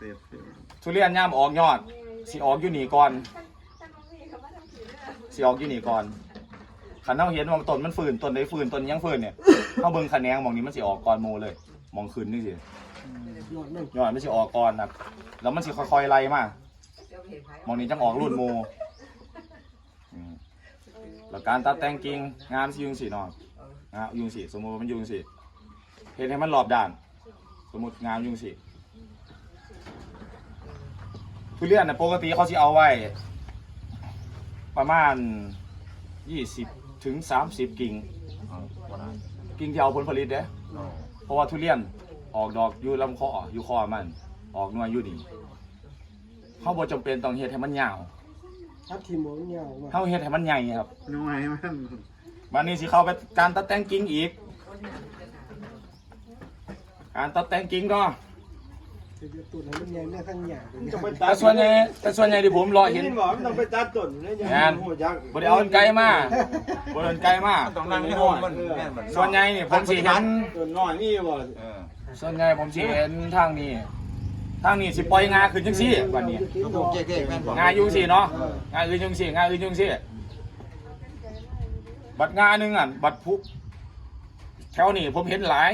เสร็จเสร็จทุเรียนย่ามออกยอดสิออกอยู่นี่ก่อนสิออกอยู่นี่ก่อนขันเฮาเห็นว่าต้นมันฝืนต้นใดฝืนต้นยังฝืนเนี่ยเฮาเบิ่งคะแนนมองนี้มันสิออกก่อนหมู่เลย มองขึ้นนี่สิยอดมันยอดมันสิออกก่อนครับแล้วมันสิค่อยๆไล่มามองนี้จังออกรุ่นหมู่อืมแล้วการตัดแต่งกิ่งงานสิยุงสิเนาะงานอยุงสิสมมติมันยุงสิเฮ็ดให้มันรอบด้าน สมมติงานยุงสิ ทุเรียนน่ะปกติเขาสิเอาไว้ ประมาณ 20ถึง30 กิ่ง กิ่งที่เอาผลผลิตเด้เพราะว่าทุเรียนออกดอกอยู่ลำคออยู่คอมัน ออกหน่วยอยู่ดีเขาบ่จำเป็นต้องเฮ็ดให้มันยาวทับทีมหมดเงามาเขาเฮ็ดให้มันใหญ่ครับน้อยมันวันนี้สิเข้าไปการตัดแต่งกิ่งอีก การตัดแต่งกิ่งก็จะจะ ตุ่นให้มันใหญ่แม่ข้างหยาบต้องไปแต่ส่วนใหญ่แต่ส่วนใหญ่ที่ผมรอเห็นนี่บอกมันต้องไปตัดต้นนี่ยังงานหัวยักษ์บ่ได้เอาอันไกลมาบ่ได้เอาอันไกลมาต้องนั่งในห้องมันแม่นบัดส่วนใหญ่นี่ผมสิเห็นต้นน้อยนี่บ่เออส่วนใหญ่ผมสิเห็นทางนี้ทางนี้สิปล่อยงาขึ้นจังซี่วันนี้ก็ปลูกเจ๊กๆแม่นบ่งาอยู่สิเนาะงาอื่นจังสิงาอื่นจังสิบัดงาหนึงอะบัดพุแถวนี้ผมเห็นหลาย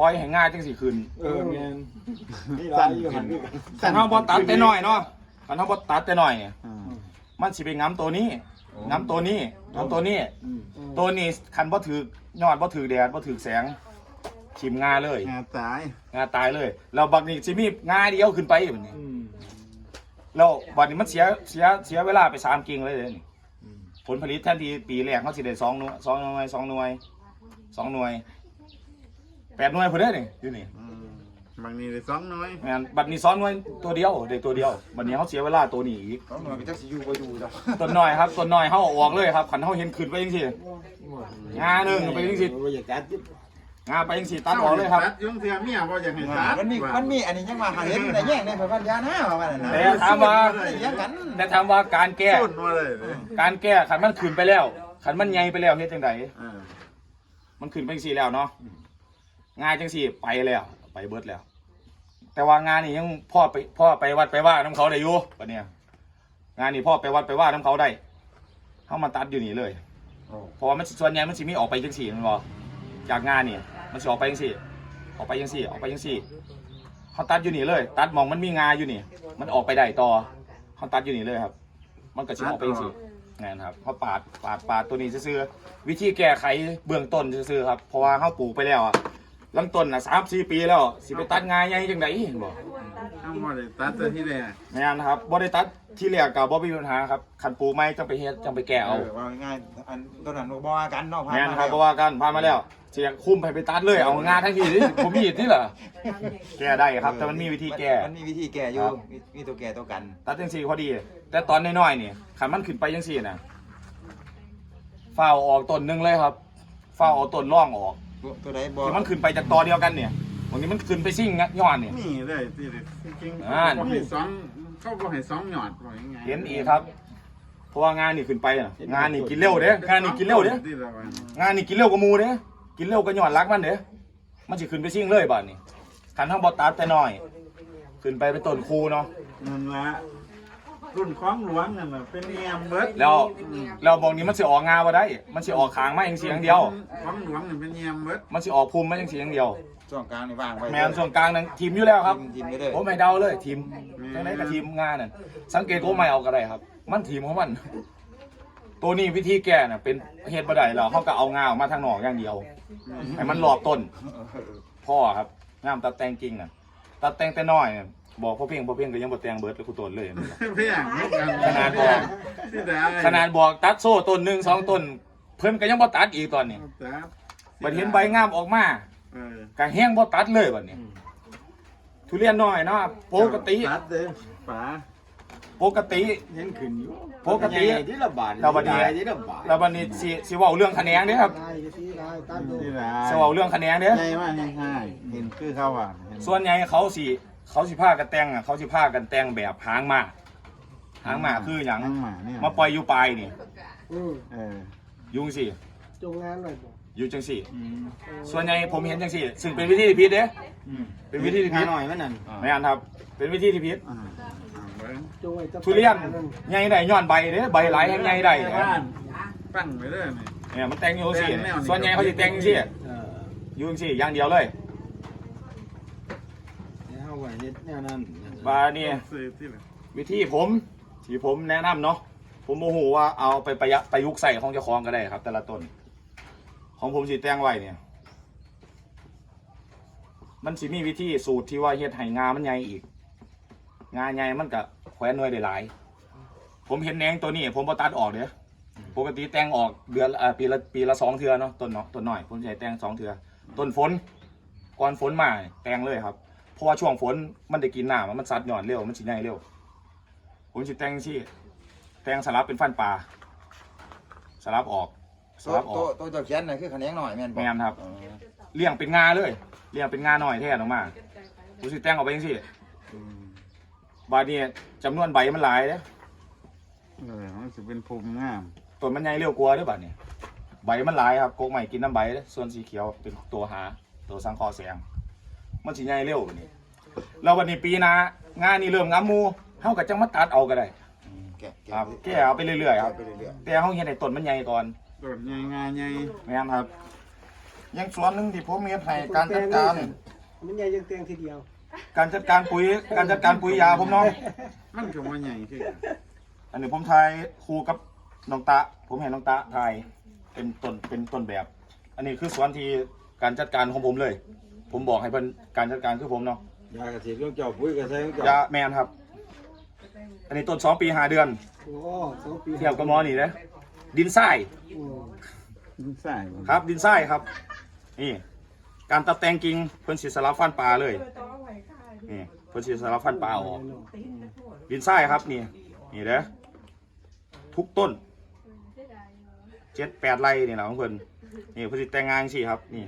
ปล่อยให้งาจังสิขึ้นเออแม่นนี่หลายอยู่หันนี่กันคันเฮาบ่ตัดแต่น้อยเนาะคันเฮาบ่ตัดแต่น้อยเนี่ยอ่ามันสิไปงํตัวนี้งํตัวนี้งํตัวนี้ อืมตัวนี้คันบ่ถือยอดบ่ถือแดดบ่ถือแสงชิมงาเลย งานตายงาตายเลยแล้วบักนี้สิมีงาเดียวขึ้นไปบัดนี้อืมแล้วบัดนี้มันเสียเสียเสียเวลาไปสามกิ่งเลยเดี๋ยวนี่ผลผลิตแทนที่ปีแรกเขาสิได้สองหน่วยสองหน่วยสองหน่วยสองหน่วย แปดหน่วยพอได้นี่อยู่นี่อืมบางนี้ได้สองน้อย แม่นบัดนี้สองหน่วยตัวเดียวได้ตัวเดียวบัดนี้เขาเสียเวลาตัวนี้อีกต้องหน่อยไปจักสิอยู่บ่อยู่จ้ะต้นน้อยครับต้นน้อยเขาเอาออกเลยครับขันเขาเห็นขึ้นไปยังสิงาหนึ่งไปยังสิบ่อยากตัดจิ๊บงาไปยังสิตัดออกเลยครับตัดยุ่งเสียเมียบ่อยากให้ตัดมันมีมันมีอันนี้ยังมาหาเห็นได้แย่งในพันยานะว่ามันน่ะแต่ถามว่าได้แย่งกันแต่ถามว่าการแก้สุดมาเลยเลยการแก้ขันมันขึ้นไปแล้วขันมันใหญ่ไปแล้วเฮ็ดจังไดอ่ามันขึ้นไปจังสี่แล้วเนาะ งานจังสี่ไปแล้วไปเบิดแล้ว แต่ว่างานนี่ยังพ่อไปพ่อไปวัดไปว่าน้ำเขาได้อยู่ปะเนี่ยงานนี่พ่อไปวัดไปว่าน้ำเขาได้เขามาตัดอยู่นี่เลยเพราะว่ามันสิส่วนใหญ่มันสิมีออกไปจังสี่แมันบอจากงานนี่มันสิออกไปจังสี่ออกไปจังสี่ออกไปจังสี่เขาตัดอยู่นี่เลย ตัดมองมันมีงาอยู่นี่ มันออกไปได้ต่อเขาตัดอยู่นี่เลยครับ มันก็สิออกไปจังสี่งานครับเขาปาดปาดปาดตัวนี้ซื่อๆวิธีแก้ไขเบื้องต้นซื่อๆครับเพราะว่าเขาปลูกไปแล้วอะ ลำต้นน่ะสามสี่ปีแล้วสิไปตัดงาใหญ่จังไดเห็นบ่เอาบ่ได้ตัดแต่ที่แรกแม่นครับบ่ได้ตัดที่แรกก็บ่มีปัญหาครับคันปลูกใหม่จังไปเฮ็ดจังไปแก้เอาเออว่าง่ายอันต้นนั้นบ่ว่ากันเนาะผ่านแม่นมาครับแล้วเพราะว่ากันผ่านมาแล้วเสียคุ้มให้ไปตัดเลยเอางาทั้งทีนี่ผมมีดนี่เหรอแก้ได้ครับ แต่มันมีวิธีแก้ มันมีวิธีแก้อยู่ครับ มีมีตัวแก้ตัวกันตัดจังซี่พอดี แต่ตอนน้อยๆนี่คันมันขึ้นไปจังซี่น่ะฝ้าวออกต้นหนึงเลยครับฝ้าวเอาต้นร่องออก ตัวตัวใดบ่ที่มันขึ้นไปจากตอเดียวกันเนี่ยบางทีมันขึ้นไปซิ่งงะย้อนเนี่ย นี่เลยที่จริงๆอ่า เขาให้สองเขาบ่ให้สองหยอดว่ายังไงเห็นอีกครับเพราะว่างานนี่ขึ้นไปน่ะงานนี่กินเร็วเด้งานนี่กินเร็วเด้ที่ละวันงานนี่กินเร็วกว่าหมูเด้กินเร็วก็ย้อนรักมันเด้มันสิขึ้นไปซิ่งเลยบัดนี้คันทั้งบ่ตัดแต่น้อย ขึ้นไปเป็นต้นคูเนาะนั่นละ รุ่นของหลวงนั่นน่ะเป็นเงียมเบิดแล้วแล้วบองนี้มันสิออกงาบ่ได้ มันสิออกขางมาอย่างเสียงเดียว ของหลวงนี่เป็นเงียมเบิดมันสิออกภูมิมาอย่างเสียงเดียว ช่วงกลางนี่ว่างไว้แมนส่วนกลางนั้นทีมอยู่แล้วครับทีมไปเลยผมไม่เดาเลยทีมจังไดกับทีมงานนั่นสังเกตก็ไม่เอาก็ได้ครับ มันทีมของมัน ตัวนี้วิธีแก้น่ะเป็นเฮ็ดบ่ได้แล้วเขาก็เอางาออกมาทางนอกอย่างเดียวให้มันรอบต้นพ่อครับงามตัดแต่งกิ่งน่ะตัดแต่งแต่น้อยน่ะ บอกพ่อเพียงพ่อเพียงก็ยังบ่แต่งเบิดเลยกูต้นเลย เพียงนี่กันขนาดบอก ที่ได้ขนาดบอกตัดโซ่ต้นหนึ่งสองต้น เพิ่นก็ยังบ่ตัดอีกตอนนี้ตัดบัดเห็นใบงามออกมาเออ ก็แห้งบ่ตัดเลยบัดนี้ทุเรียนน้อยเนาะปกติตัดเลยฝาปกติ เห็นขึ้นอยู่ปกติใหญ่ที่ละบาทเราบัดนี้ใหญ่ที่ละบาทแล้วบัดนี้สิสิเว้าเรื่องคะแนนเด้อครับได้ก็ที่ได้ตัดดูที่ได้สิเว้าเรื่องคะแนนเด้อ ใหญ่มากง่ายๆเห็นคือเขาอะเห็นส่วนใหญ่เขาสิ เขาสิพากันแต่งอะเขาสิพากันแต่งแบบหางมาหางมาคือหยังหางหมาเนี่ยมาปล่อยอยู่ปลายนี่อืมเออยุงสิจงงานหน่อยบอกอยู่จังสิอืมส่วนใหญ่ผมเห็นจังสิซึ่งเป็นวิธีที่ผิดเด้อืมเป็นวิธีที่ผิดหน่อยมันนั่นไม่อันครับ เป็นวิธีที่ผิดอ่าอ่าเบิ่งจงไว้จะทุเรียนใหญ่ได้ย้อนใบเด้ใบหลายแห่งใหญ่ได้แม่เด้บ้านปั้งไปเด้อนี่ เนี่ยมันแต่งอยู่สิแต่งแนวนี้ส่วนใหญ่เขาสิแต่งสิเอออยู่สิอย่างเดียวเลย เนี่ยเฮาว่าเฮ็ดแนวนั้นบานี่ซื้อที่ไหนวิธีผมที่ผมแนะนำเนาะผมโมโหว่าเอาไปประยะประยุกต์ใส่ของเจ้าของก็ได้ครับ แต่ละต้น ของผมสิแต่งไว้เนี่ย มันสิมีวิธีสูตรที่ว่าเฮ็ดให้งามันใหญ่อีก งาใหญ่มันก็แขวนหน่วยได้หลาย ผมเห็นแหนงตัวนี้ ผมบ่ตัดออกเด้อปกติแต่งออกเดือนอ่าปีละปีละสองเทือเนาะต้นเนาะต้นน้อย ผมใช้แต่งสองเทือต้นฝนก่อนฝนมาเนี่ยแต่งเลยครับเพ ราะว่าช่วงฝนมันได้กินน้ำมันซัดหย่อนเร็วมันสิใหญ่เร็วผมสิแต่งสิแต่งสลับเป็นฟันปลาสลับออกสตัวลับอตัวอกตัวเจ้าเขียนน่ะคือคะแนนหน่อยแม่นบ่แม่นครับเลี้ยงเป็นงาเลยเลี้ยงเป็นงาหน่อยแท้ออกมาผมสิแต่งออกไปจังซี่อืมบาดนี้จำนวนใบมันหลายเด้อเออมันสิเป็นภูมิงามต้นมันใหญ่เร็วกว่าเด้อบาดนี้ใบมันหลายครับกกใหม่กินน้ำใบเด้อส่วนสีเขียวเป็นตัวหาตัวสังเคราะห์แสง มันสิใหญ่เร็วบัดนี้แล้ววันนี้ปีหน้างานนี่เริ่มงามหมูเฮาก็จังมาตัดเอาก็ได้แกะครับแก้เอาไปเรื่อยๆครับ ไปเรื่อยแต่เฮาเฮ็ดให้ต้นมันใหญ่ก่อนโดดใหญ่งาใหญ่แม่นครับ ยังส่วนหนึ่งที่ผมเฮ็ดให้การจัดการ มันใหญ่ยังเตียงทีเดียวการจัดการปุ๋ย การจัดการปุ๋ยยาผมเนาะมันก็บ่ใหญ่คือกันอันนี้ผมทายคู่กับน้องตะ ผมเห็นน้องตะทายเป็นต้นเป็นต้นแบบ อันนี้คือส่วนที่การจัดการของผมเลย ผมบอกให้เพิ่นการจัดการคือผมเนาะยาเกษตรของเจ้าปุ๋ยเกษตรของเจ้ายาแมนครับ อันนี้ต้นสองปีห้าเดือนโอ้สองปีเทียบกับหมอนี่นะดินทรายโอ้มันใส่บ่ครับ ดินทรายครับนี่การตัดแต่งกิ่งเพิ่นสิสลับฟันปลาเลยนี่เพิ่นสิสลับฟันปลาออก ดินทรายครับนี่นี่เด้อทุกต้นเจ็ดแปดไร่นี่แหละของเพิ่นนี่เพิ่นสิแต่งงานสิครับนี่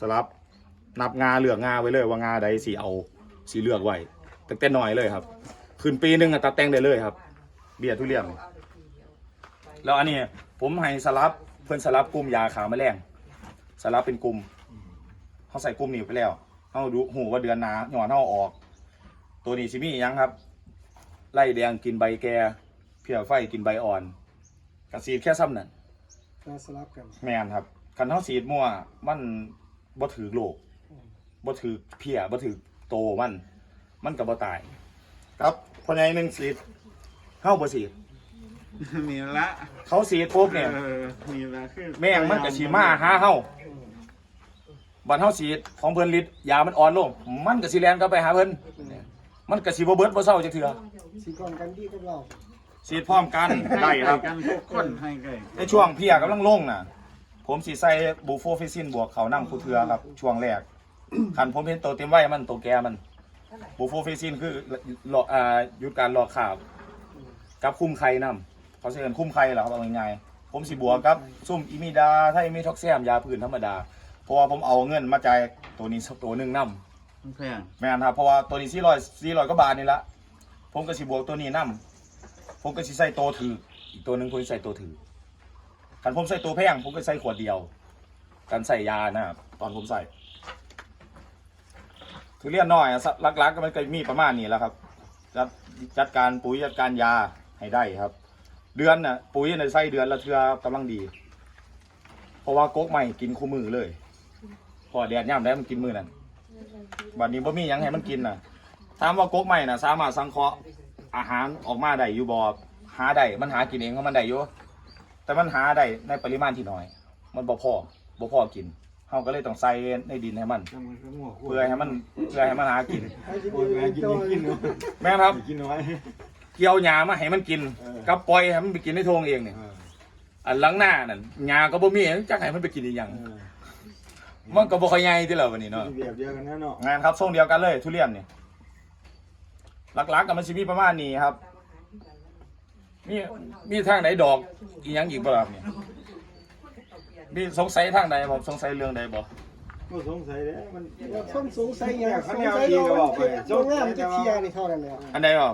สลับนับงาเลือกงาไว้เลยว่างาใดสีเอาสีเลือกไว้ตั้งแต่น้อยเลยครับ ขึ้นปีหนึงอะตัดแต่งได้เลยครับ เบียดทุเรียนแล้วอันนี้ผมให้สลับเพิ่นสลับกลุ่มยาขาแมลงสลับเป็นกลุ่มเขาใส่กลุ่มนี้ไปแล้วเขาดูหูว่าเดือนหนาหย่อนเขาเอาออก ตัวนี้สิมีอิหยังครับ ไล่แดงกินใบแก่เพี้ยไฟกินใบอ่อนกระสีดแค่ซ้ำนั่นมาสลับกันแม่นครับคันเฮาสีดมั่วมัน บ่ถือโลกบ่ถือเพี้ยบ่ถือโตมัน มันก็บ่ตาย ครับพอใหญ่หนึงสีดเฮาบ่สีดมีละเขาสีดปุ๊บเนี่ย เออมีละคือแม่งมันก็สิมาหาเฮาบัดเฮาสีดของเพิ่นฤทธิ์ยามันอ่อนลง มันก็สิแล่นกลับไปหาเพิ่นมันก็สิบ่เบิดบ่เซาจักเทื่อสีก่อนกันดีกับเราสีดพร้อมกันได้ครับกันทุกคนให้ไกลในช่วงเพียกำลังลงน่ะ ผมสีใส่บูโฟฟิซินบวกเขานั่งคูเทือครับ ช่วงแรกคันผมเห็นตัวเต็มไว้มันตัวแกมันบูโฟฟิซินคือหลอกอ่าหยุดการหลอกขาบกับคุ้มไข่นำเขาเชิญคุ้มไข่เหรอครับเอาง่ายๆผมสีบวกกับซุ่มอิมิดาไทยมิท็อกแซมยาพื้นธรรมดาเพราะว่าผมเอาเงินมาจ่ายตัวนี้สักตัวหนึ่งนำมันแพงแม่นครับเพราะว่าตัวนี้สี่ร้อยสี่ร้อยก็บาทนี่ละผมก็สิบวกตัวนี้นํผมก็สิใส่ตัวถืออีกตัวหนึ่งผมสิใส่ตัวถือ คันผมใส่ตัวแพงผมก็ใส่ขวดเดียวกันใส่ยานะครับตอนผมใส่ทุเรียนน้อยอะหลักๆก็มันก็มีประมาณนี้แล้วครับจัดจัดการปุ๋ยจัดการยาให้ได้ครับ เดือนน่ะปุ๋ยในใส่เดือนละเทื่อกำลังดี เพราะว่าโกกใหม่กินคู่มือเลย พอแดดย่ำได้มันกินมือนั่นบัดนี้บ่มียังให้มันกินน่ะถามว่าโกกใหม่น่ะ สามารถสังเคราะห์อาหารออกมาได้อยู่บ่หาได้มันหากินเองของมันได้อยู่ แต่มันหาได้ในปริมาณที่น้อย มันบ่พอบ่พอกินเฮาก็เลยต้องใส่ในดินให้มันจังมันก็งัวเพื่อให้มันเพื่อให้มันหากินให้กินโอ้ยแม่กินตัวกินเนาะแม่นครับ กินน้อย เกี่ยวหญ้ามาให้มันกินเออกับปล่อยให้มันไปกินในโทงเองเนี่ยเอออันหลังหน้านั่นหญ้าก็บ่มีจักให้มันไปกินอีหยังเออมันก็บ่ค่อยใหญ่ที่แล้ววันนี้เนาะที่แบบเดียวกันนะเนาะงานครับทรงเดียวกันเลย ทุเรียนเนี่ยหลักๆกับมันสิมีประมาณนี้ครับ มีมีทางไหนดอกอีหยังอีกบ่ครับเนี่ยมีสงสัยทางใดบ่สงสัยเรื่องใดบ่ก็สงสัยเด้มัน ส้มสงสัยยังเขาสงแนวสัยดีเราก็บอกไปโรงงานมันจะเคลียร์นี่เท่านั้นแหละอันใดบ่